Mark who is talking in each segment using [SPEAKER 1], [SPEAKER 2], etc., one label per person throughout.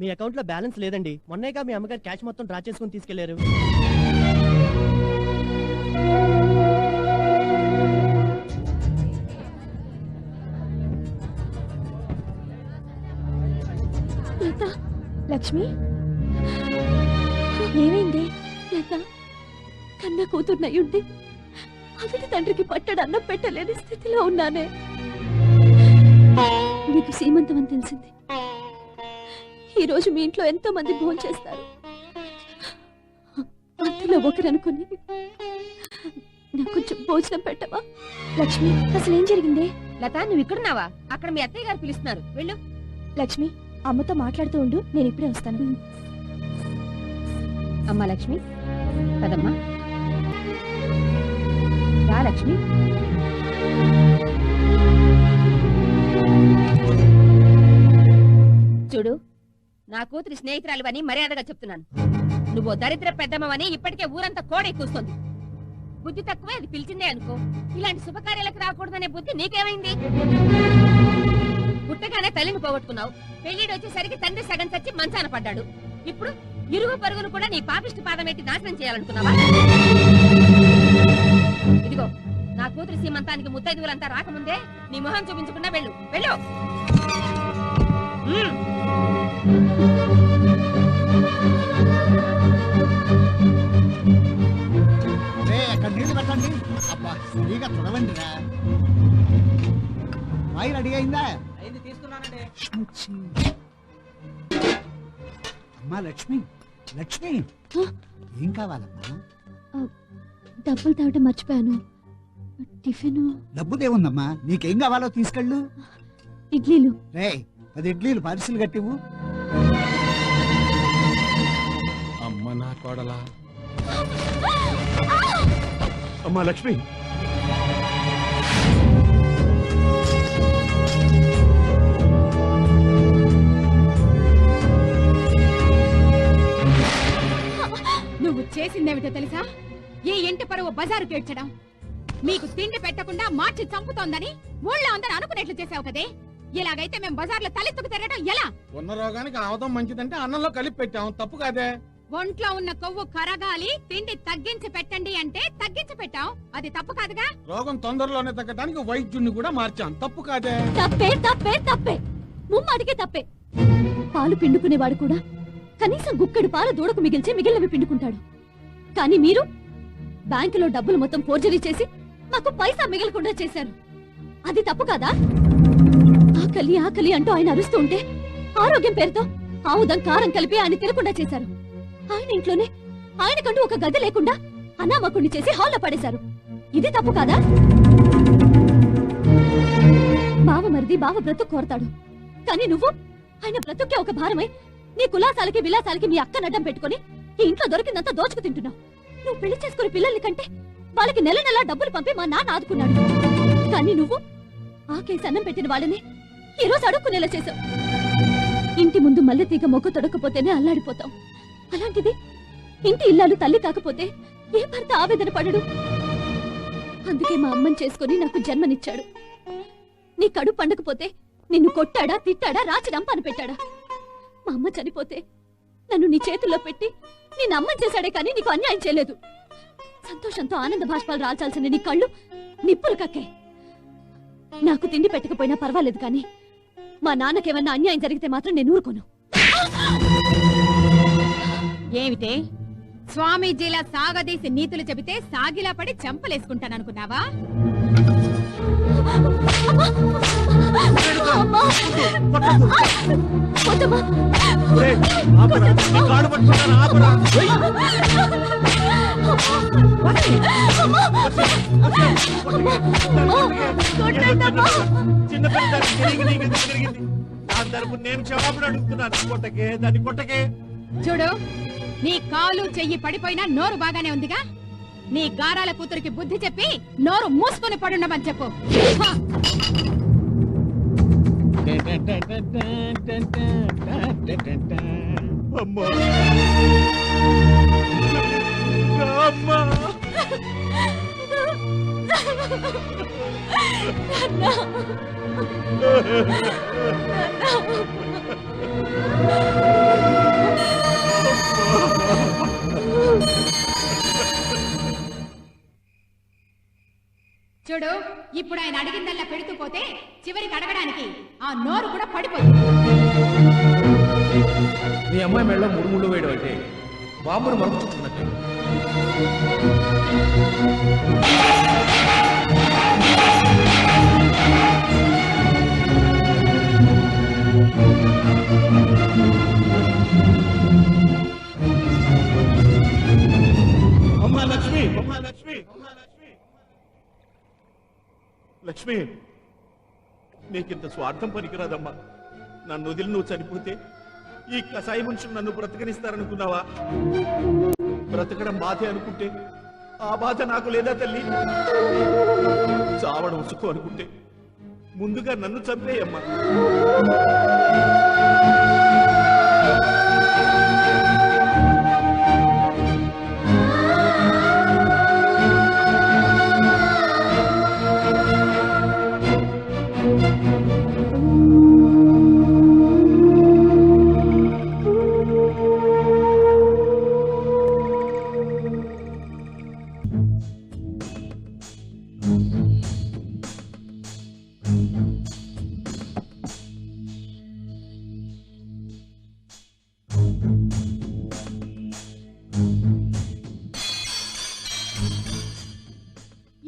[SPEAKER 1] మీ అకౌంట్లో బ్యాలెన్స్ లేదండి. మొన్నేగా మీ అమ్మగారు క్యాష్ మొత్తం డ్రా చేసుకుని తీసుకెళ్ళారు.
[SPEAKER 2] లత లక్ష్మి? ఏమైంది? లత కన్న కూతుర్నయ్యుండి అతడి తండ్రికి పట్టడు అన్నం పెట్టలేని స్థితిలో ఉన్నానే. నీకు సీమంతం అని తెలిసింది. ఈ రోజు మీ ఇంట్లో ఎంతో మంది భోజనం చేస్తారు అందులో ఒకరు అనుకుని నాకు కొంచెం భోజనం పెట్టవా? లక్ష్మి అసలు ఏం జరిగింది?
[SPEAKER 3] లత నువ్వు ఇక్కడున్నావా? అక్కడ మీ అత్తయ్య గారు పిలుస్తున్నారు. వెళ్ళు.
[SPEAKER 2] లక్ష్మి అమ్మతో మాట్లాడుతూ ఉండు నేను ఇప్పుడే వస్తాను.
[SPEAKER 3] అమ్మా లక్ష్మి కదమ్మా రా లక్ష్మి. చూడు నా కూతురి స్నేహితురాలువని మర్యాదగా చెప్తున్నాను. నువ్వు దరిద్ర పెద్దమ్మవని ఇప్పటికే ఊరంతా కోడే కూస్తుంది. బుద్ధి తక్కువే అది పిలిచిందే అనుకో. ఇలాంటి శుభకార్యాలకు రాకూడదనే బుద్ధి నీకేమైంది? పుట్టగానే తల్లిని పోగొట్టుకున్నావు. పెళ్ళిడు వచ్చేసరికి తండ్రి సగం చచ్చి మంచాన పడ్డాడు. ఇప్పుడు ఇరుగు పరుగును కూడా నీ పాపిష్టి పాదం పెట్టి నాశనం చేయాలనుకున్నావా? ఇదిగో నా కూతురు సీమంతానికి ముత్తైదువులంతా రాకముందే నీ మొహం చూపించకుండా వెళ్ళు. వెళ్ళు.
[SPEAKER 4] పెట్టండి. అబ్బా రా రెడీ అయిందా. అమ్మా లక్ష్మి లక్ష్మి? ఏం కావాలమ్మా?
[SPEAKER 2] డబ్బులు తేవటం మర్చిపోయాను. టిఫిన్.
[SPEAKER 4] డబ్బుదేముందమ్మా నీకేం కావాలో తీసుకెళ్ళు.
[SPEAKER 2] ఇడ్లీలు.
[SPEAKER 4] రే పది ఇడ్లీలు పార్సిల్ కట్టివు
[SPEAKER 5] కోడలా అమ్మా లక్ష్మి.
[SPEAKER 6] నువ్వు చేసిందేమిటో తెలుసా? ఈ ఇంటి పరువు బజారు కేడ్చడం మీకు తిండి పెట్టకుండా మార్చి చంపుతోందని ఊళ్ళో అందరూ అనుకునేట్లు చేసావు కదే. ఇలాగైతే మేము బజార్లో తలెత్తుకు తిరగడం ఎలా?
[SPEAKER 5] ఉన్న రోగానికి ఆవదం మంచిదంటే అన్నంలో కలిపి పెట్టాం. తప్పు కాదే.
[SPEAKER 6] ఒంట్లో ఉన్న కొవ్వు కరగాలి తిండి తగ్గించి పెట్టండి అంటే తగ్గించి పెట్టావు అది తప్పు కాదుగా?
[SPEAKER 5] రోగం తొందరలోనే తగ్గడానికి వైద్యుడిని కూడా మార్చాం. తప్పు కాదే?
[SPEAKER 2] తప్పే తప్పే తప్పే. ముమ్మాటికే తప్పే. పాలు పిండుకునేవాడు కూడా కనీసం గుక్కడి పాలు దూడకు మిగిల్చి మిగిలినవి పిండుకుంటాడు. కానీ మీరు బ్యాంకులో డబ్బులు మొత్తం ఫోర్జరీ చేసి మాకు పైసా మిగలకుండా చేశారు. అది తప్పు కాదా? ఆకలి ఆకలి అంటూ ఆయన అరుస్తూ ఉంటే ఆరోగ్యం పేరుతో ఆముదం కారం కలిపి ఆయన తినకుండా చేశారు. ఆయన ఇంట్లోనే. ఆయనకంటూ ఒక గది లేకుండా అనామకుణ్ణి చేసి హాల్లో పడేశారు. ఇది తప్పు కాదా? బావ మరిది బావ బ్రతుకు కోరతాడు. కానీ నువ్వు ఆయన బ్రతుక్కే ఒక భారమై నీ కులాసాలకి విలాసాలకి మీ అక్క నడ్డం పెట్టుకొని ఈ ఇంట్లో దొరికిందంతా దోచుకు తింటున్నావు. నువ్వు పెళ్ళి చేసుకుని పిల్లల్ని కంటే వాళ్ళకి నెల నెలా డబ్బులు పంపి మా నాన్న ఆదుకున్నాడు. కానీ నువ్వు ఆ కేసు అన్నం పెట్టిన వాళ్ళని ఈ రోజు అడుక్కునేలా చేశావు. ఇంటి ముందు మల్లె తీగ మొగ్గు తొడకపోతేనే అల్లాడిపోతాం. అలాంటిది? ఇంటి ఇల్లాలు తల్లి కాకపోతే ఏ భర్త ఆవేదన పడడు? అందుకే మా అమ్మని చేసుకొని నాకు జన్మనిచ్చాడు. నీ కడు పండకపోతే నిన్ను కొట్టాడా తిట్టాడా రాచి పెట్టాడా? మా అమ్మ చనిపోతే నన్ను నీ చేతుల్లో పెట్టి నేను అమ్మని చేశాడే కానీ నీకు అన్యాయం చేయలేదు. సంతోషంతో ఆనంద భాష్పాలు రాల్చాల్సిన నీ కళ్ళు నిప్పులు కక్కే. నాకు తిండి పెట్టకపోయినా పర్వాలేదు కానీ మా నాన్నకేమన్నా అన్యాయం జరిగితే మాత్రం నేను ఊరుకోను.
[SPEAKER 6] ఏమిటే? స్వామీజీలా సాగదీసి నీతులు చెబితే సాగిలా పడి చెంపలేసుకుంటాననుకున్నావా
[SPEAKER 2] అమ్మా! వద్దమ్మా!
[SPEAKER 5] ఆపరా, నీ కాళ్ళు పట్టుకుంటాను, ఆపరా. ఏయ్, చిన్న పిల్ల దానికి తిరిగి నీకు ఎందుకు తిరిగింది. దాని తరపు నేను క్షమాపణ అడుగుతున్నాను. కొట్టకే దాన్ని కొట్టకే.
[SPEAKER 6] చూడు నీ కాలు చెయ్యి పడిపోయినా నోరు బాగానే ఉందిగా? నీ గారాల కూతురికి బుద్ధి చెప్పి నోరు మూసుకొని పడుండమని చెప్పు!
[SPEAKER 5] అమ్మా.
[SPEAKER 2] చూడు
[SPEAKER 6] ఇప్పుడు ఆయన అడిగిందల్లా పెడుతూ పోతే చివరికి అడగడానికి ఆ నోరు కూడా పడిపోతుంది
[SPEAKER 7] మీ అమ్మాయి మెళ్ళ మూడు ముళ్ళు వేయడం అంటే బాబును
[SPEAKER 5] మరపుతున్నట్టు Thank you. లక్ష్మి నీకింత స్వార్థం పనికిరాదమ్మా. నన్ను వదిలి నువ్వు చనిపోతే ఈ కసాయి మనుషులు నన్ను బ్రతకనిస్తారనుకున్నావా? బ్రతకడం బాధే అనుకుంటే ఆ బాధ నాకు లేదా తల్లి? చావడం ఉసుకు అనుకుంటే ముందుగా నన్ను చంపేయమ్మా.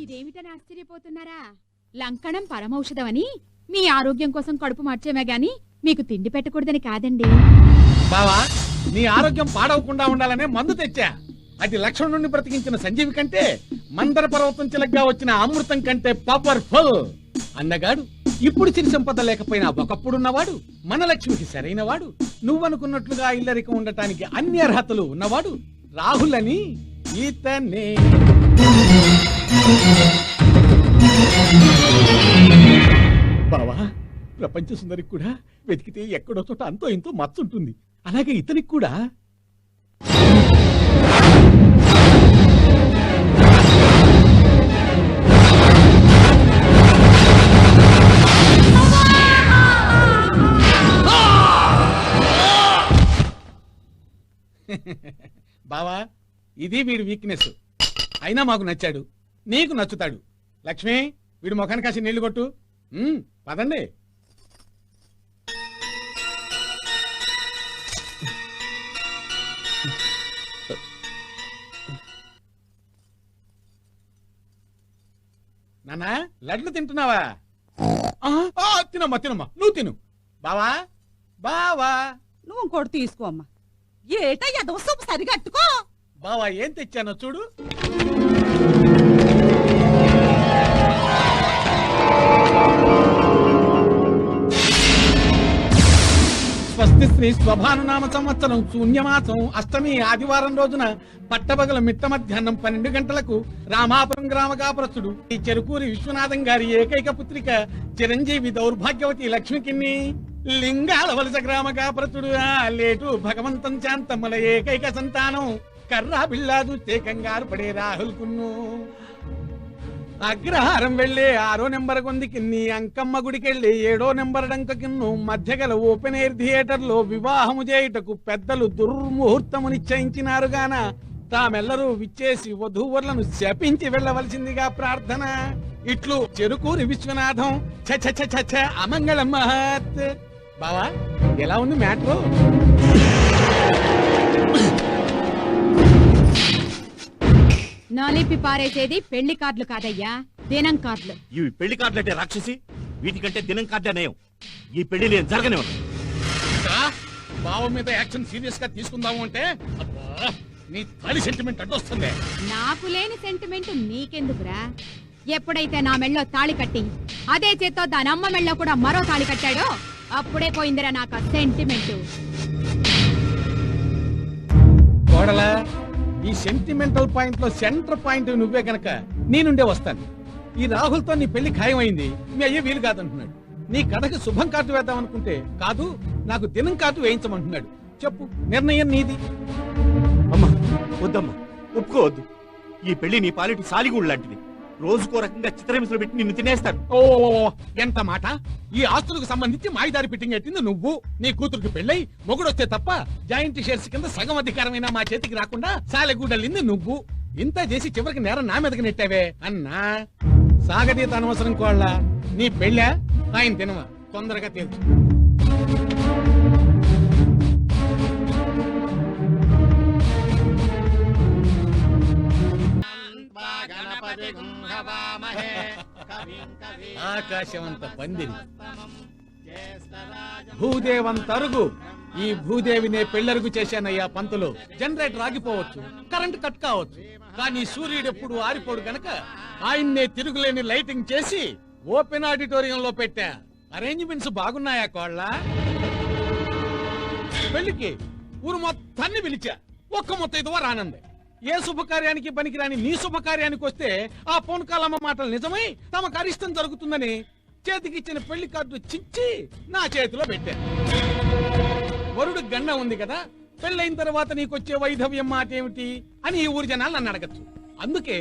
[SPEAKER 6] ఇదేమిటని ఆశ్చర్యపోతున్నారా? లంకణం పరమౌషధమని మీ ఆరోగ్యం కోసం కడుపు మార్చేమే గాని మీకు తిండి పెట్టకూడదని కాదండి.
[SPEAKER 7] బావా నీ ఆరోగ్యం పాడవకుండా ఉండాలనే మందు తెచ్చా? అది లక్షణం నుండి బ్రతికించిన సంజీవి కంటే మందర పర్వతం చిలగ్గా వచ్చిన అమృతం కంటే పవర్ఫుల్ అన్నగాడు ఇప్పుడు చిన్న సంపద లేకపోయినా ఒకప్పుడున్నవాడు మన లక్ష్మికి సరైనవాడు నువ్వనుకున్నట్లుగా ఇల్లరికం ఉండటానికి అన్ని అర్హతలు ఉన్నవాడు రాహుల్ అని ఈతనే. బావా ప్రపంచ సుందరికి కూడా వెతికితే ఎక్కడో చోట అంతో ఇంతో మచ్చుంటుంది అలాగే ఇతనికి కూడా. బావా ఇది వీడి వీక్నెస్ అయినా మాకు నచ్చాడు. నీకు నచ్చుతాడు. లక్ష్మి వీడి ముఖానికి కాసి నీళ్ళు కొట్టు. ఉమ్, పదండి. నాన్నా లడ్లు తింటున్నావా? ఆ, ఆ, తినమ్మా తినమ్మా. నువ్వు తిను. బావా బావా.
[SPEAKER 8] నువ్వు ఇంకోటి తీసుకో అమ్మా. ఏటయ్యా ఎదవ సరిగట్టుకో
[SPEAKER 7] బావా ఏం తెచ్చానో చూడు. స్వస్తి శ్రీ స్వభానునామ సంవత్సరం శూన్యమాసం అష్టమి ఆదివారం రోజున పట్టబగల మిట్ట మధ్యాహ్నం పన్నెండు గంటలకు రామాపురం గ్రామ కాపురస్తుడు ఈ చెరుకూరి విశ్వనాథం గారి ఏకైక పుత్రిక చిరంజీవి దౌర్భాగ్యవతి లక్ష్మికిన్ని లింగాల వలస గ్రామ కాపురస్తుడు ఆ లేటు భగవంతం శాంతమ్మల ఏకైక సంతానం. కర్రా బిల్లాదు కంగారు పడే రాహుల్ కున్ను. అగ్రహారం వెళ్ళే ఆరో నెంబర్ కొందికి నీ అంకమ్మ గుడికెళ్ళి ఏడో నెంబర్ డంకకిన్ను మధ్యగల ఓపెన్ ఎయిర్ థియేటర్లో వివాహము చేయుటకు పెద్దలు దుర్ముహూర్తము నిశ్చయించినారు గాన తామెల్లరూ విచ్చేసి వధూవరులను శపించి వెళ్ళవలసిందిగా ప్రార్థన. ఇట్లు చెరుకూరి విశ్వనాథం ఛ ఛ ఛ ఛ ఛ అమంగళం మహత్. బావా ఎలా ఉంది మ్యాటర్?
[SPEAKER 6] నలిపి పారేసేది పెళ్ళి కార్డులు కాదయ్యా దినం కార్డులు.
[SPEAKER 5] ఇవి పెళ్ళి కార్డులంటే రాక్షసి వీటికంటే దినం కార్డే నయం. ఈ పెళ్ళి నేను జరగనే
[SPEAKER 7] బావ మీద యాక్షన్ సీరియస్గా తీసుకుందాము అంటే అబ్బా, నీ తల్లి సెంటిమెంట్ అడ్డొస్తుంది.
[SPEAKER 6] నాకు లేని సెంటిమెంట్ నీకెందుకురా? ఎప్పుడైతే నా మెళ్ళో తాళి కట్టి అదే చేత్తో దాని అమ్మ మెళ్ళో కూడా మరో తాళి కట్టాడో అప్పుడే పోయిందిరా నాకు ఆ సెంటిమెంట్
[SPEAKER 7] కోడలా ఈ సెంటిమెంటల్ పాయింట్లో సెంటర్ పాయింట్ నువ్వే గనక నీ నుండే వస్తాను. ఈ రాహుల్తో నీ పెళ్ళి ఖాయమైంది మీ అయ్యే వీలు కాదంటున్నాడు. నీ కథకి శుభం కార్డు వేద్దాం అనుకుంటే కాదు నాకు దినం కార్డు వేయించమంటున్నాడు. చెప్పు నిర్ణయం నీది.
[SPEAKER 5] అమ్మా వద్దమ్మా ఒప్పుకోవద్దు. ఈ పెళ్ళి నీ పాలిటి సాలిగూడు లాంటిది రోజుకో రకంగా చిత్రహింసలు పెట్టి నిన్ను తినేస్తారు.
[SPEAKER 7] ఓ ఎంత మాట? ఈ ఆస్తులకు సంబంధించి మాయిదారి ఫిట్టింగ్ ఎట్టింది నువ్వు. నీ కూతురికి పెళ్ళై మొగుడొస్తే తప్ప జాయింట్ షేర్స్ కింద సగం అధికారమైన మా చేతికి రాకుండా సాలెగూడలింది నువ్వు. ఇంత చేసి చివరికి నేరం నా మీదకి నెట్టావే అన్నా? సాగదీత అనవసరం కోళ్ళ. నీ పెళ్ళా? ఆయన తినవా? తొందరగా తేల్చు ఆకాశమంత పందిరి. భూదేవంతరుగు ఈ భూదేవినే పెళ్ళరుగు చేశానయ్యా పంతులు. జనరేటర్ ఆగిపోవచ్చు కరెంట్ కట్ కావచ్చు. కానీ సూర్యుడు ఎప్పుడు ఆరిపోడు గనక ఆయన్నే తిరుగులేని లైటింగ్ చేసి ఓపెన్ ఆడిటోరియంలో పెట్టా. అరేంజ్మెంట్స్ బాగున్నాయా కోళ్ళ? పెళ్ళికి ఊరు మొత్తాన్ని పిలిచా. ఒక్క మొత్తం రానంది. ఏ శుభకార్యానికి పనికిరాని నీ శుభకార్యానికి వస్తే ఆ పూనకాలమ్మ మాటలు నిజమై తమ కరిష్టం జరుగుతుందని చేతికిచ్చిన పెళ్ళి కార్డు చించి నా చేతిలో పెట్టాను వరుడు గండ ఉంది కదా పెళ్ళైన తర్వాత నీకొచ్చే వైధవ్యం మాట ఏమిటి అని ఈ ఊరి జనాలు నన్ను అడగచ్చు. అందుకే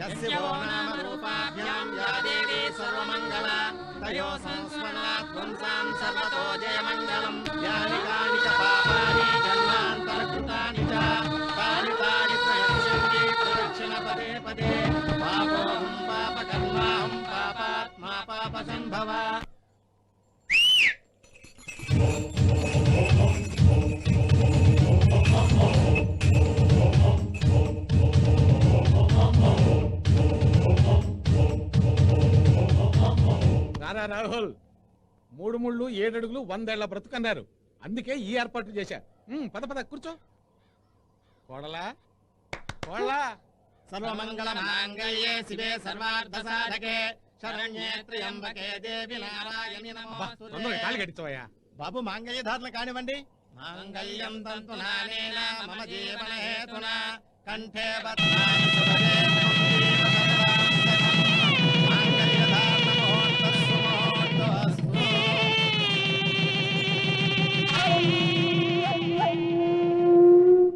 [SPEAKER 4] यस्य लोकनामरूपाभ्याम् या देवी सर्वमङ्गला। तयो संस्मरणात् पुंसाम् सर्वतो जयमङ्गलम्। यानि कानि च पापानि जन्मान्तरकृतानि च। पालितानि प्रशापदे पदे। पापोऽहुम् पाप कर्माहम् पापात्मा
[SPEAKER 7] पापसम्भवा। రాహుల్ మూడు ముళ్ళు ఏడడుగులు వందేళ్ళ బ్రతుకన్నారు అందుకే ఈ ఏర్పాట్లు చేశా. ఉమ్, పద పద కూర్చో. కోడలా? కోడలా?
[SPEAKER 4] సర్వమంగళ మాంగళ్యే శివే సర్వార్థ సాధకే శరణ్యే త్ర్యంబకే దేవి నారాయణి నమోస్తుతే
[SPEAKER 7] కాలు కట్టించవయ్యా.
[SPEAKER 4] బాబు మాంగళ్య ధారణ కానివ్వండి. మాంగళ్యం తంతు నానేన మమ జీవన హేతున. కంఠే శుభగే